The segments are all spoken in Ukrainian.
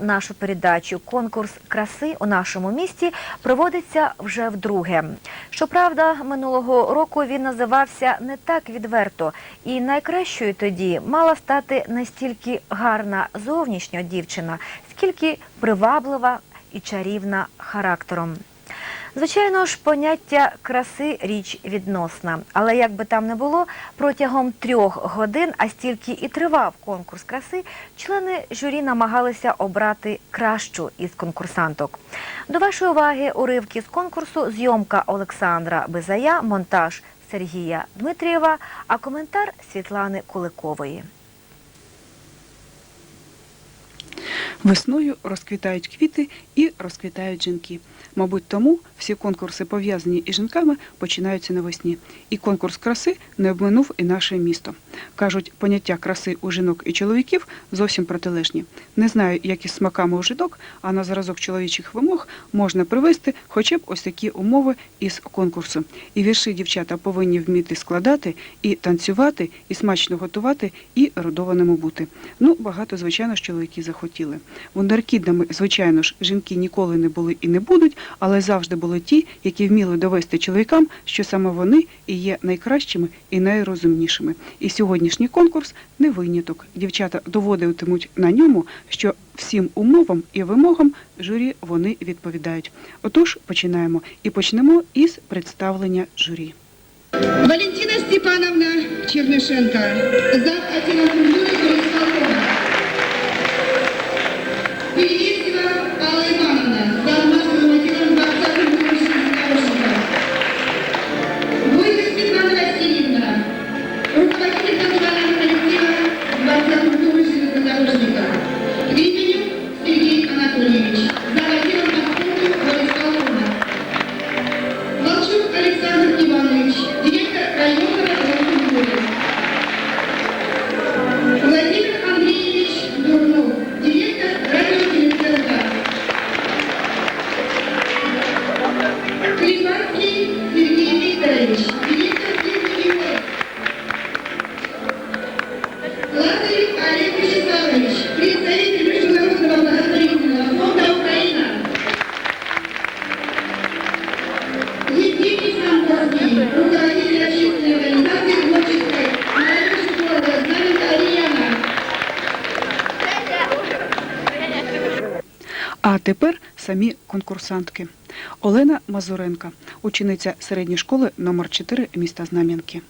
Нашу передачу конкурс краси у нашому місті проводиться вже вдруге. Щоправда, минулого року він називався не так відверто, і найкращою тоді мала стати настільки гарна зовнішня дівчина, скільки приваблива і чарівна характером. Звичайно ж, поняття краси річ відносна, але як би там не було, протягом трьох годин, а стільки і тривав конкурс краси, члени журі намагалися обрати кращу із конкурсанток. До вашої уваги уривки з конкурсу зйомка Олександра Безая, монтаж Сергія Дмитрієва, а коментар Світлани Куликової. Весною розквітають квіти і розквітають жінки. Мабуть, тому всі конкурси, пов'язані із жінками, починаються навесні. І конкурс краси не обминув і наше місто. Кажуть, поняття краси у жінок і чоловіків зовсім протилежні. Не знаю, як із смаками у жінок, а на зразок чоловічих вимог можна привести хоча б ось такі умови із конкурсу. І вірші дівчата повинні вміти складати, і танцювати, і смачно готувати, і родованому бути. Ну багато звичайно ж чоловіки захотіли. Вундеркідами, звичайно ж, жінки ніколи не були і не будуть, але завжди були ті, які вміли довести чоловікам, що саме вони і є найкращими і найрозумнішими. І сьогоднішній конкурс не виняток. Дівчата доводитимуть на ньому, що всім умовам і вимогам журі вони відповідають. Отож, починаємо і почнемо із представлення журі. Валентина Степановна Чернышенко. За We Тепер самі конкурсантки. Олена Мазуренка, учениця середньої школи номер 4 міста Знам'янки.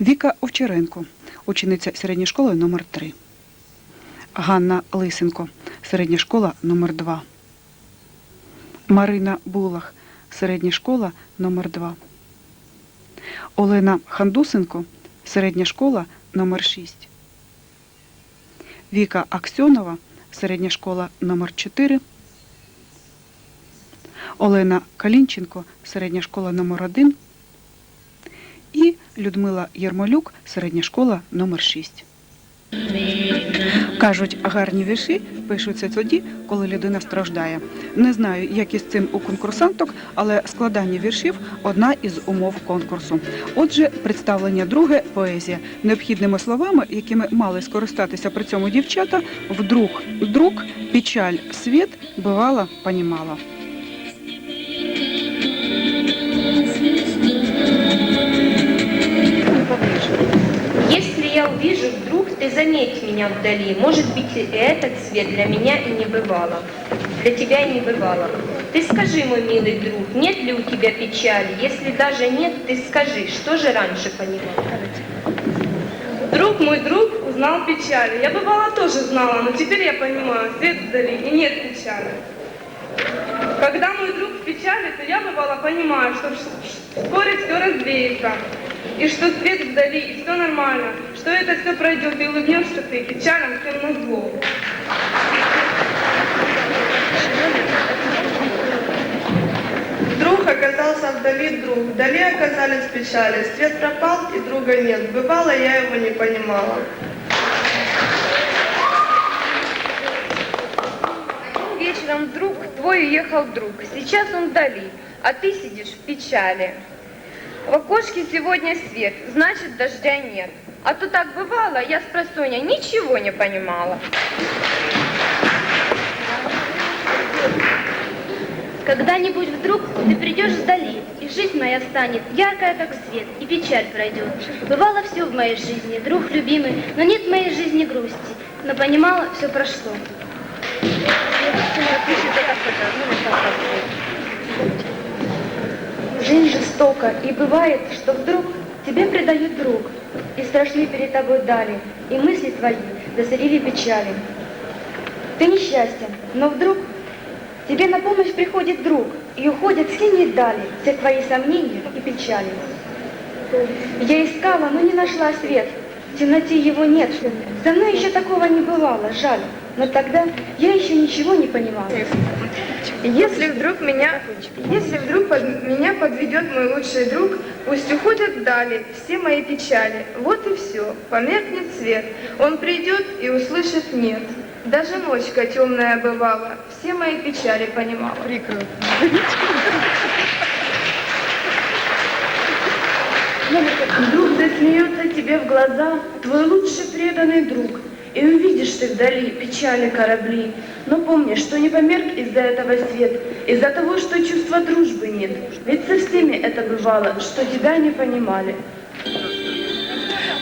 Віка Овчаренко, учениця середньої школи номер 3 Ганна Лисенко, середня школа номер 2 Марина Булах, середня школа номер 2 Олена Хандусенко, середня школа номер 6 Віка Аксьонова середня школа номер 4 Олена Калінченко, середня школа номер 1 і Людмила Єрмолюк, середня школа номер 6 Кажуть, гарні вірші пишуться тоді, коли людина страждає. Не знаю, як із цим у конкурсанток, але складання віршів одна із умов конкурсу. Отже, представлення друге поезія. Необхідними словами, якими мали скористатися при цьому дівчата, вдруг друг, печаль, світ бивала, понімала. Если я увижу вдруг ты заметь меня вдали, может быть, и этот свет для меня и не бывало, для тебя и не бывало. Ты скажи, мой милый друг, нет ли у тебя печали? Если даже нет, ты скажи, что же раньше понимал? Друг мой друг узнал печали. Я бывала тоже знала, но теперь я понимаю, свет вдали и нет печали. Когда мой друг в печали, то я бывала понимаю, что вскоре все развеется и что свет вдали, и все нормально, что это все пройдет, и улыбнешься ты печалям всем на зло. Друг оказался вдали друг, вдали оказались печали, свет пропал и друга нет, бывало я его не понимала. Вечером друг твой уехал друг, сейчас он вдали, а ты сидишь в печали. В окошке сегодня свет, значит дождя нет. А то так бывало, я с просонья ничего не понимала. Когда-нибудь вдруг ты придешь вдали, и жизнь моя станет яркая, как свет, и печаль пройдет. Бывало все в моей жизни, друг любимый, но нет в моей жизни грусти, но понимала, все прошло. Жизнь жестока, и бывает, что вдруг тебе предают друг, и страшны перед тобой дали, и мысли твои засорили печали. Ты несчастен, но вдруг тебе на помощь приходит друг, и уходят синие дали все твои сомнения и печали. Я искала, но не нашла свет, в темноте его нет, со мной еще такого не бывало, жаль но тогда я еще ничего не понимала. Если вдруг меня, если вдруг под, меня подведет мой лучший друг, пусть уходят вдали все мои печали. Вот и все, померкнет свет. Он придет и услышит «нет». Даже ночка темная бывала, все мои печали понимала. Прекрасно. Вдруг засмеется тебе в глаза твой лучший преданный друг – И увидишь ты вдали печали корабли, Но помни, что не померк из-за этого свет, Из-за того, что чувства дружбы нет. Ведь со всеми это бывало, что тебя не понимали.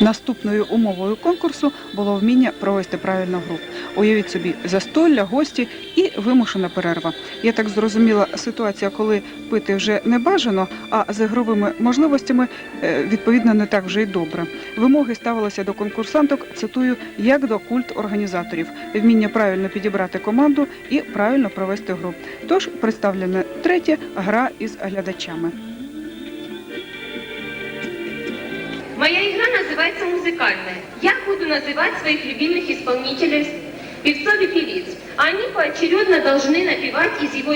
Наступною умовою конкурсу було вміння провести правильно гру. Уявіть собі, застолля, гості і вимушена перерва. Я так зрозуміла ситуація, коли пити вже не бажано, а з ігровими можливостями е, відповідно не так вже й добре. Вимоги ставилися до конкурсанток. Цитую як до культ організаторів, вміння правильно підібрати команду і правильно провести гру. Тож представлене третє гра із глядачами. Моя игра называется «Музыкальная». Я буду называть своих любимых исполнителей, певцов и певиц. Они поочередно должны напевать из его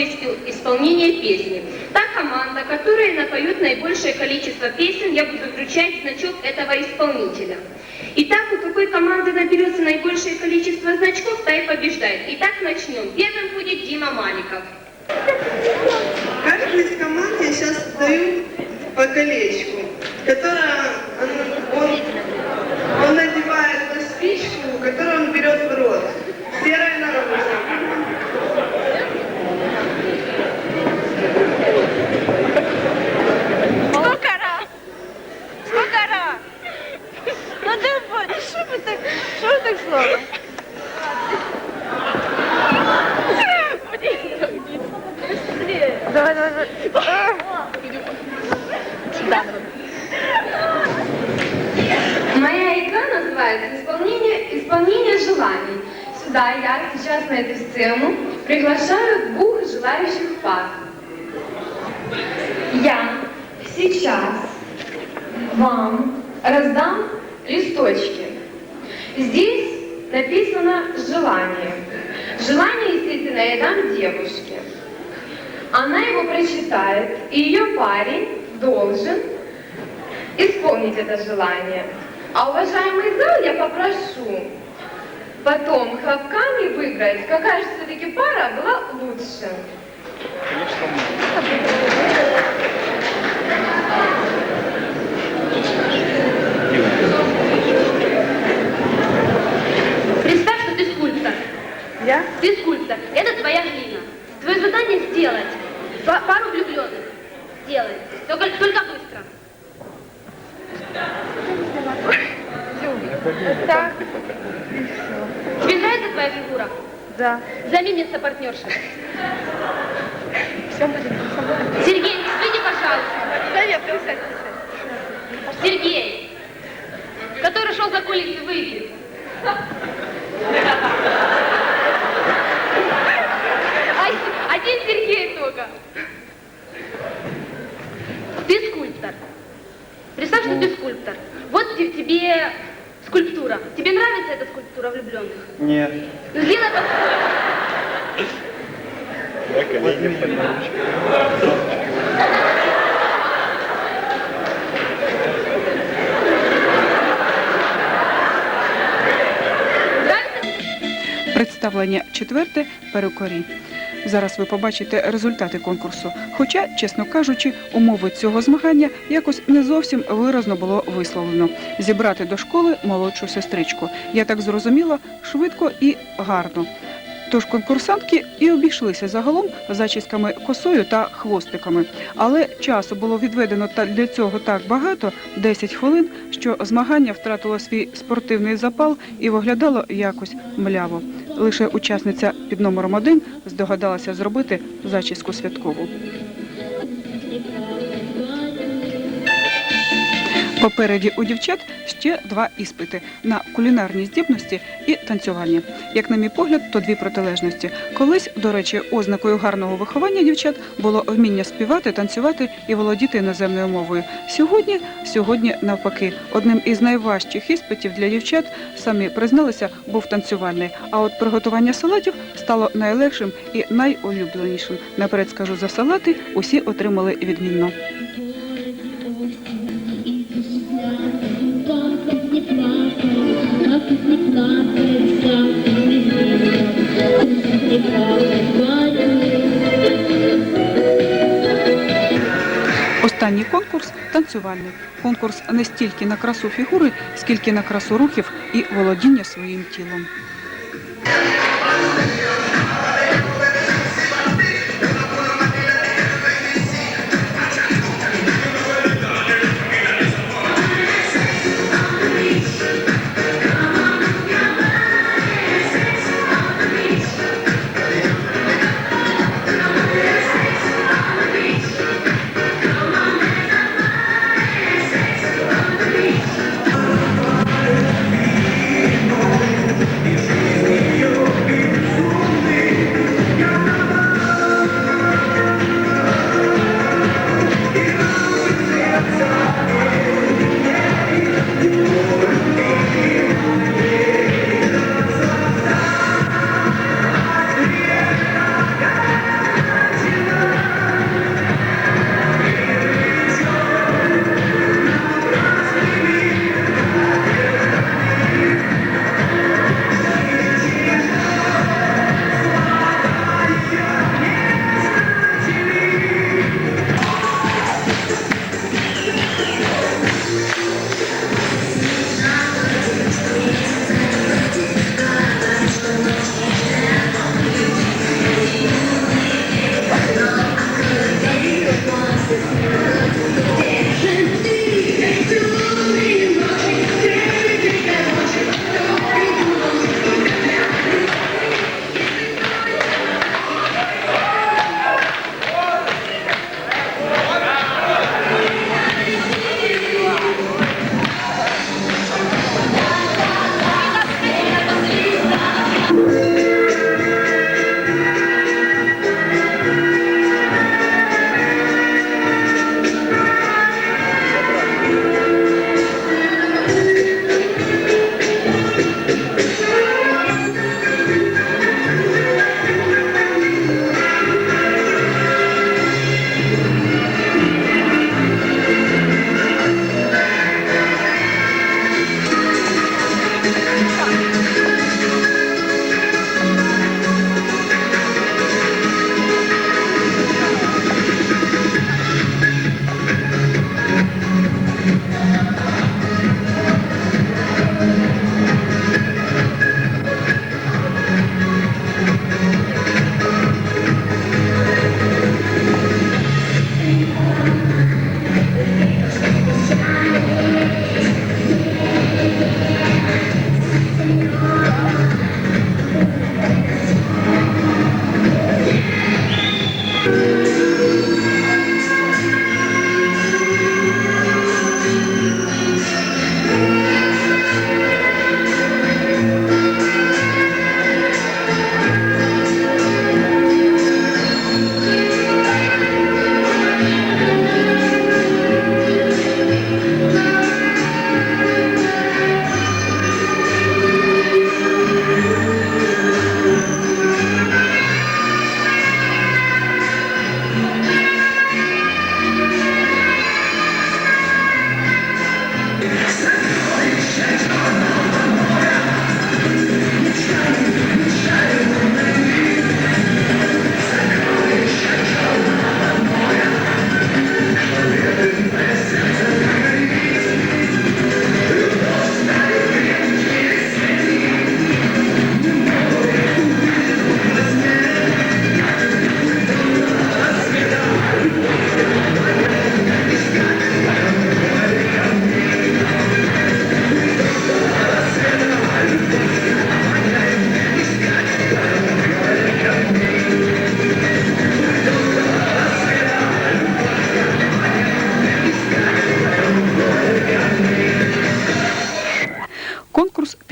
исполнения песни. Та команда, которая напоет наибольшее количество песен, я буду вручать значок этого исполнителя. Итак, у какой команды наберется наибольшее количество значков, та и побеждает. Итак, начнем. Первым будет Дима Маликов. Каждой из команды я сейчас даю по колечку. которая, э, он, он надевает на спичку, которую он берет в рот. написано «желание». Желание, естественно, я дам девушке. Она его прочитает, и ее парень должен исполнить это желание. А уважаемый зал я попрошу потом хлопками выиграть. какая же все-таки пара была лучше. Конечно, Я? Ты скульптор. Это твоя глина. Твое задание сделать. П пару влюбленных. Сделать. Только, только быстро. Так. И так. Тебе нравится твоя фигура? Да. Займи место партнерши. Сергей, выйди, пожалуйста. Да нет, ты Сергей, который шел за кулисы, выйди. Петровка. Ты скульптор. Представь, что ну. ты скульптор. Вот тебе скульптура. Тебе нравится эта скульптура влюбленных? Нет. Ну, Лена, Представлення четверте перукорі. Зараз ви побачите результати конкурсу. Хоча, чесно кажучи, умови цього змагання якось не зовсім виразно було висловлено. Зібрати до школи молодшу сестричку. Я так зрозуміла, швидко і гарно. Тож конкурсантки і обійшлися загалом зачісками косою та хвостиками. Але часу було відведено для цього так багато 10 хвилин, що змагання втратило свій спортивний запал і виглядало якось мляво. Лише учасниця під номером один здогадалася зробити зачіску святкову. Попереді у дівчат ще два іспити на кулінарні здібності і танцювальні. Як на мій погляд, то дві протилежності. Колись, до речі, ознакою гарного виховання дівчат було вміння співати, танцювати і володіти іноземною мовою. Сьогодні, сьогодні, навпаки, одним із найважчих іспитів для дівчат самі призналися, був танцювальний. А от приготування салатів стало найлегшим і найулюбленішим. Наперед скажу за салати усі отримали відмінно. Останній конкурс танцювальний. Конкурс не стільки на красу фігури, скільки на красу рухів і володіння своїм тілом.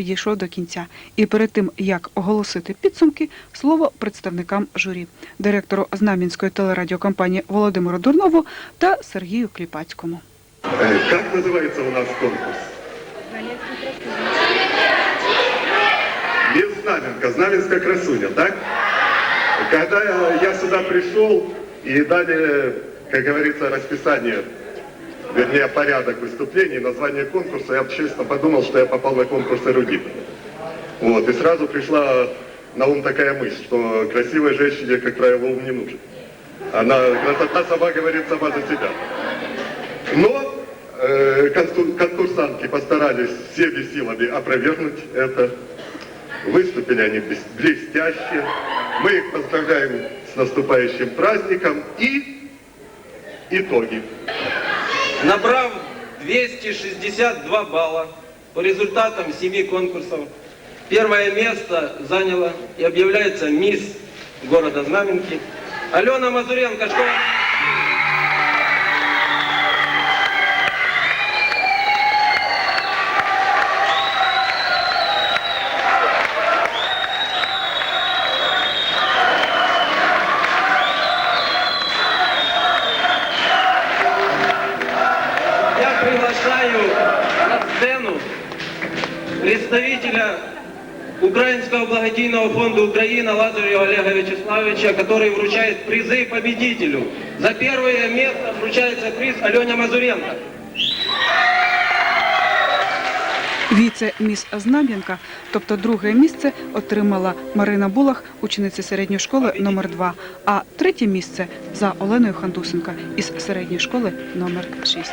підійшов до кінця. І перед тим як оголосити підсумки, слово представникам журі, директору Знам'янської телерадіокомпанії Володимиру Дурнову та Сергію Кліпацькому. Е, як називається у нас конкурс? Мир Знаменка, Знаменская красуня, так? Когда я сюда пришел и дали, как говорится, расписание вернее, порядок выступлений, название конкурса, я честно подумал, что я попал на конкурс «Эрудит». Вот, и сразу пришла на ум такая мысль, что красивой женщине, как правило, ум не нужен. Она, красота сама говорит сама за себя. Но э, конкурсантки постарались всеми силами опровергнуть это. Выступили они блестяще. Мы их поздравляем с наступающим праздником и итоги набрав 262 балла по результатам семи конкурсов. Первое место заняла и объявляется мисс города Знаменки. Алена Мазуренко, школа... Президенту благодійного фонду Украина Лазарю Олега Вячеславовича, который вручает призы победителю. За первое место вручается приз Алене Мазуренко. Віце міс Знам'янка, тобто друге місце, отримала Марина Булах, учениця середньої школи номер 2 а третє місце за Оленою Хандусенко із середньої школи номер 6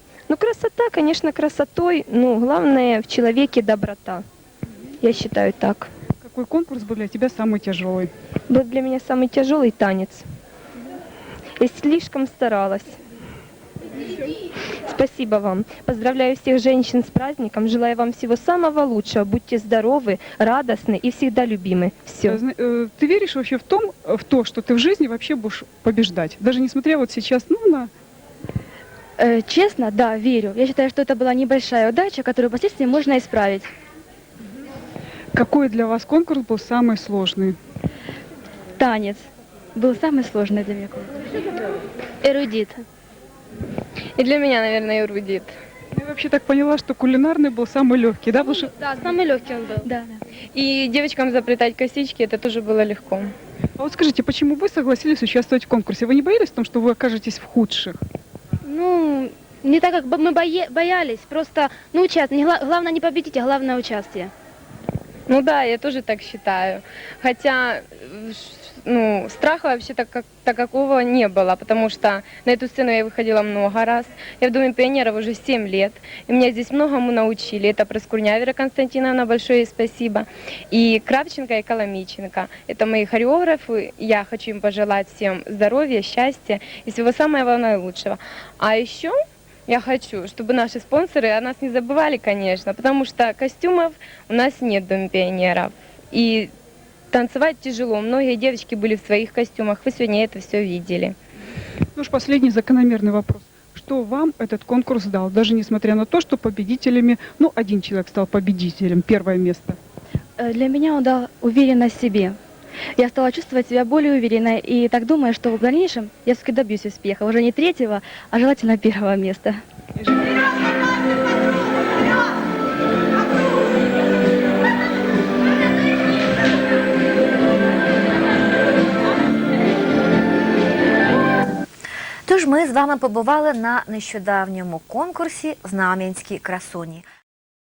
Ну, красота, конечно, красотой, но главное в человеке доброта. Я считаю так. Какой конкурс был для тебя самый тяжелый? Был для меня самый тяжелый танец. Я слишком старалась. Спасибо вам. Поздравляю всех женщин с праздником. Желаю вам всего самого лучшего. Будьте здоровы, радостны и всегда любимы. Все. Э, э, ты веришь вообще в, том, э, в то, что ты в жизни вообще будешь побеждать? Даже несмотря вот сейчас ну, на Э, честно, да, верю. Я считаю, что это была небольшая удача, которую впоследствии можно исправить. Какой для вас конкурс был самый сложный? Танец был самый сложный для меня конкурс. Эрудит. И для меня, наверное, эрудит. Я вообще так поняла, что кулинарный был самый легкий, да? Потому ну что... Да, самый легкий он был. Да, да. И девочкам заплетать косички, это тоже было легко. А вот скажите, почему вы согласились участвовать в конкурсе? Вы не боялись в том, что вы окажетесь в худших? Ну, не так, как мы боялись. Просто, ну, участвовать. Главное не победить, а главное участие. Ну да, я тоже так считаю. Хотя э, ну, страха вообще так, как, такого не было, потому что на эту сцену я выходила много раз. Я в Доме пионеров уже 7 лет, и меня здесь многому научили. Это Проскурня Вера Константиновна, большое спасибо. И Кравченко, и Коломиченко. Это мои хореографы, я хочу им пожелать всем здоровья, счастья и всего самого наилучшего. А еще я хочу, чтобы наши спонсоры о нас не забывали, конечно, потому что костюмов у нас нет в Доме пионеров. И танцевать тяжело. Многие девочки были в своих костюмах. Вы сегодня это все видели. Ну ж, последний закономерный вопрос. Что вам этот конкурс дал, даже несмотря на то, что победителями, ну, один человек стал победителем, первое место? Э, для меня он дал уверенность в себе, Я стала чувствовать себя более уверенно и так думаю, что в дальнейшем я все-таки добьюсь успеха. Уже не третьего, а желательно первого места. Тож ми з вами побували на нещодавньому конкурсі Знам'янські красуні.